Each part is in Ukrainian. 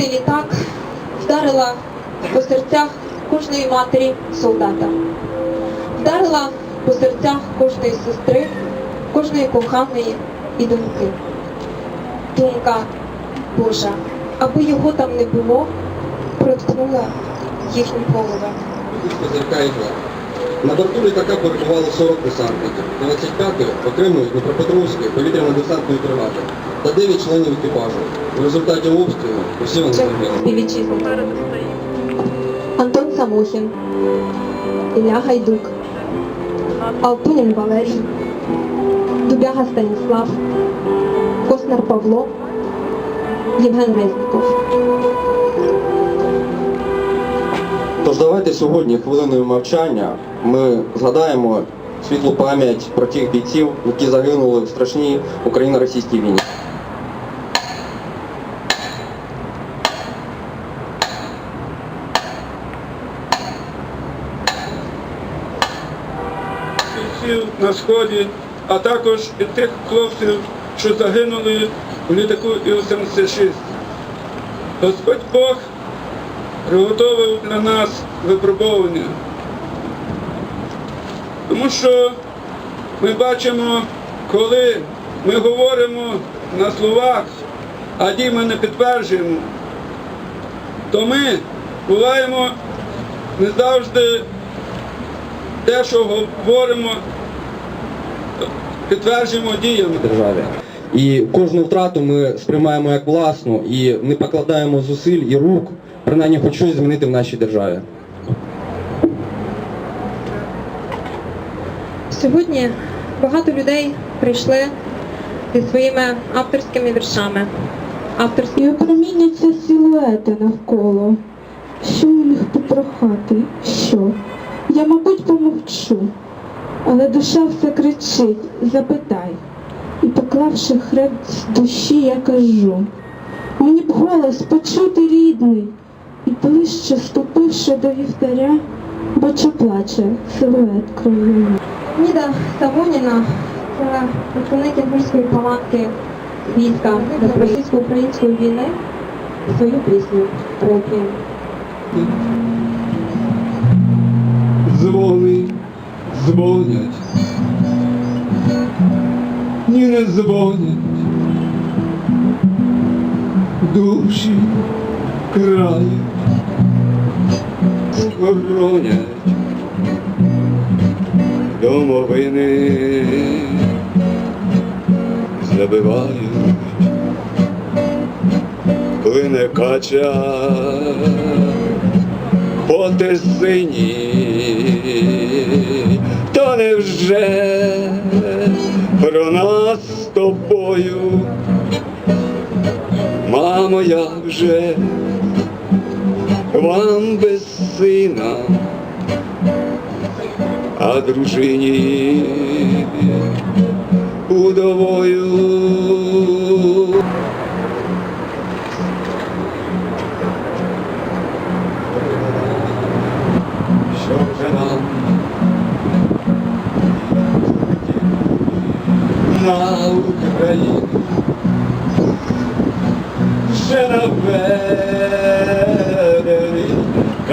збитий літак вдарила по серцях кожної матері солдата, вдарила по серцях кожної сестри, кожної коханої і думки. Думка Божа, аби його там не було, проткнула їхні голови. На борту літака перебувало 40 десантників, 25 окремої Дніпропетровської повітряно-десантної бригади та 9 членів екіпажу. В результаті обстрілу усі вони загинули. Антон Самохін, Ілля Гайдук, Алтунін Валерій, Дубяга Станіслав, Коснар Павло, Євген Резніков. Тож давайте сьогодні хвилиною мовчання ми згадаємо світлу пам'ять про тих бійців, які загинули в страшній Україно-російській війні. бійців на сході, а також і тих хлопців, що загинули у літаку Іл-76. Господь Бог приготовив для нас випробовування. Тому що ми бачимо, коли ми говоримо на словах, а діями не підтверджуємо, то ми буваємо не завжди те, що говоримо, підтверджуємо діями. державі. І кожну втрату ми сприймаємо як власну і не покладаємо зусиль і рук, принаймні хоч щось змінити в нашій державі. Сьогодні багато людей прийшли зі своїми авторськими віршами. Авторські І опроміняться силуети навколо. Що у них попрохати? Що? Я, мабуть, помовчу, але душа все кричить, запитай. І поклавши хрест з душі, я кажу. Мені б голос почути рідний, ближче ступивши до вівтаря, бачу плаче силует кров'яний. Ніда Савоніна це представник інгульської палатки війська до російсько-української війни свою пісню «Реквієм». Дзвони дзвонять. Ні, не дзвонять. Душі крають, хоронять домовини, забивають, плине кача по тесині, то невже про нас з тобою, мамо, як же вам без сина, а дружині удовою.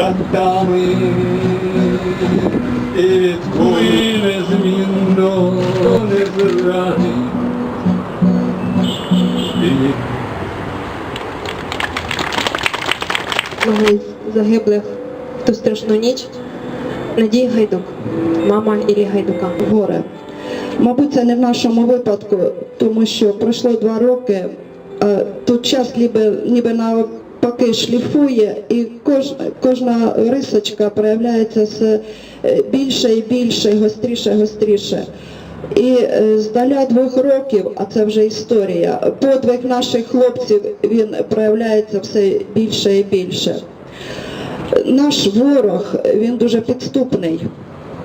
Катами і від незмінно не. Могли загиблих в ту страшну ніч. Надія Гайдук, мама Іллі Гайдука. горе. Мабуть, це не в нашому випадку, тому що пройшло два роки, а тут час ніби, ніби навпаки шліфує, і кож, кожна рисочка проявляється все більше і більше, гостріше, гостріше. І е, здаля двох років, а це вже історія, подвиг наших хлопців він проявляється все більше і більше. наш ворог він дуже підступний,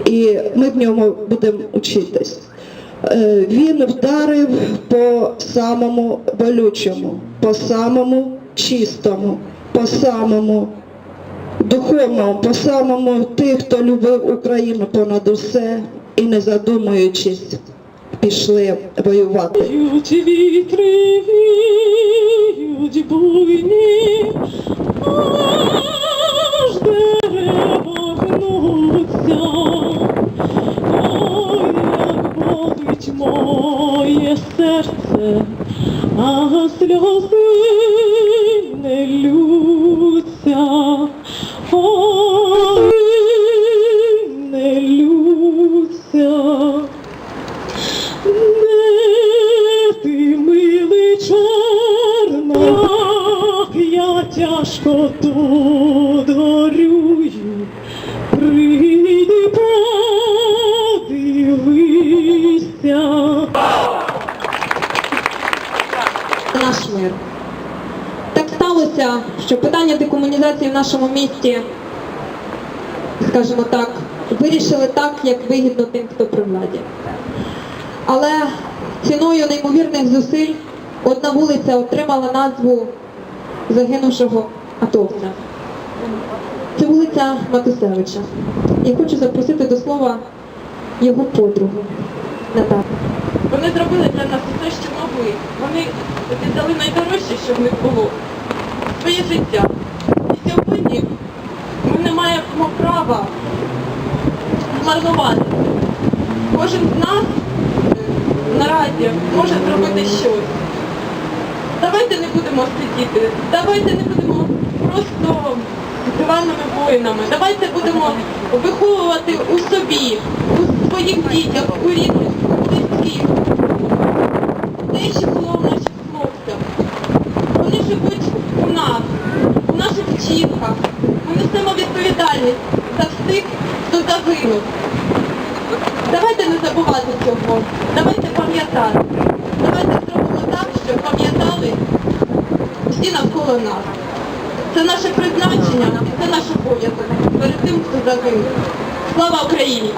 і ми в ньому будемо учитись. Е, Він вдарив по самому болючому, по самому чистому, по самому духовному, по самому тих, хто любив Україну понад усе і не задумуючись, пішли воювати. Віють вітри, віють буйні, горюю. Прийди, подивися. наш мир. Так сталося, що питання декомунізації в нашому місті, скажімо так, вирішили так, як вигідно тим, хто при владі. Але ціною неймовірних зусиль одна вулиця отримала назву загинувшого атовця. Це вулиця Матусевича. Я хочу запросити до слова його подругу Наталю. Вони зробили для нас все, що могли. Вони віддали найдорожче, що в них було своє життя. І сьогодні ми не маємо права змарнувати. Кожен з нас е, наразі може зробити щось. Давайте не будемо сидіти, давайте не будемо просто диванними воїнами. Давайте будемо виховувати у собі, у своїх дітях, у рідних, у близьких. Те, що було в наших хлопцях. Вони живуть у нас, у наших вчинках. Ми несемо відповідальність за всіх, хто загинув. Давайте не забувати цього. Давайте пам'ятати. Давайте зробимо так, щоб пам'ятали всі навколо нас. Це наше призначення, це наш обов'язок перед тим, хто загинув. Слава Україні!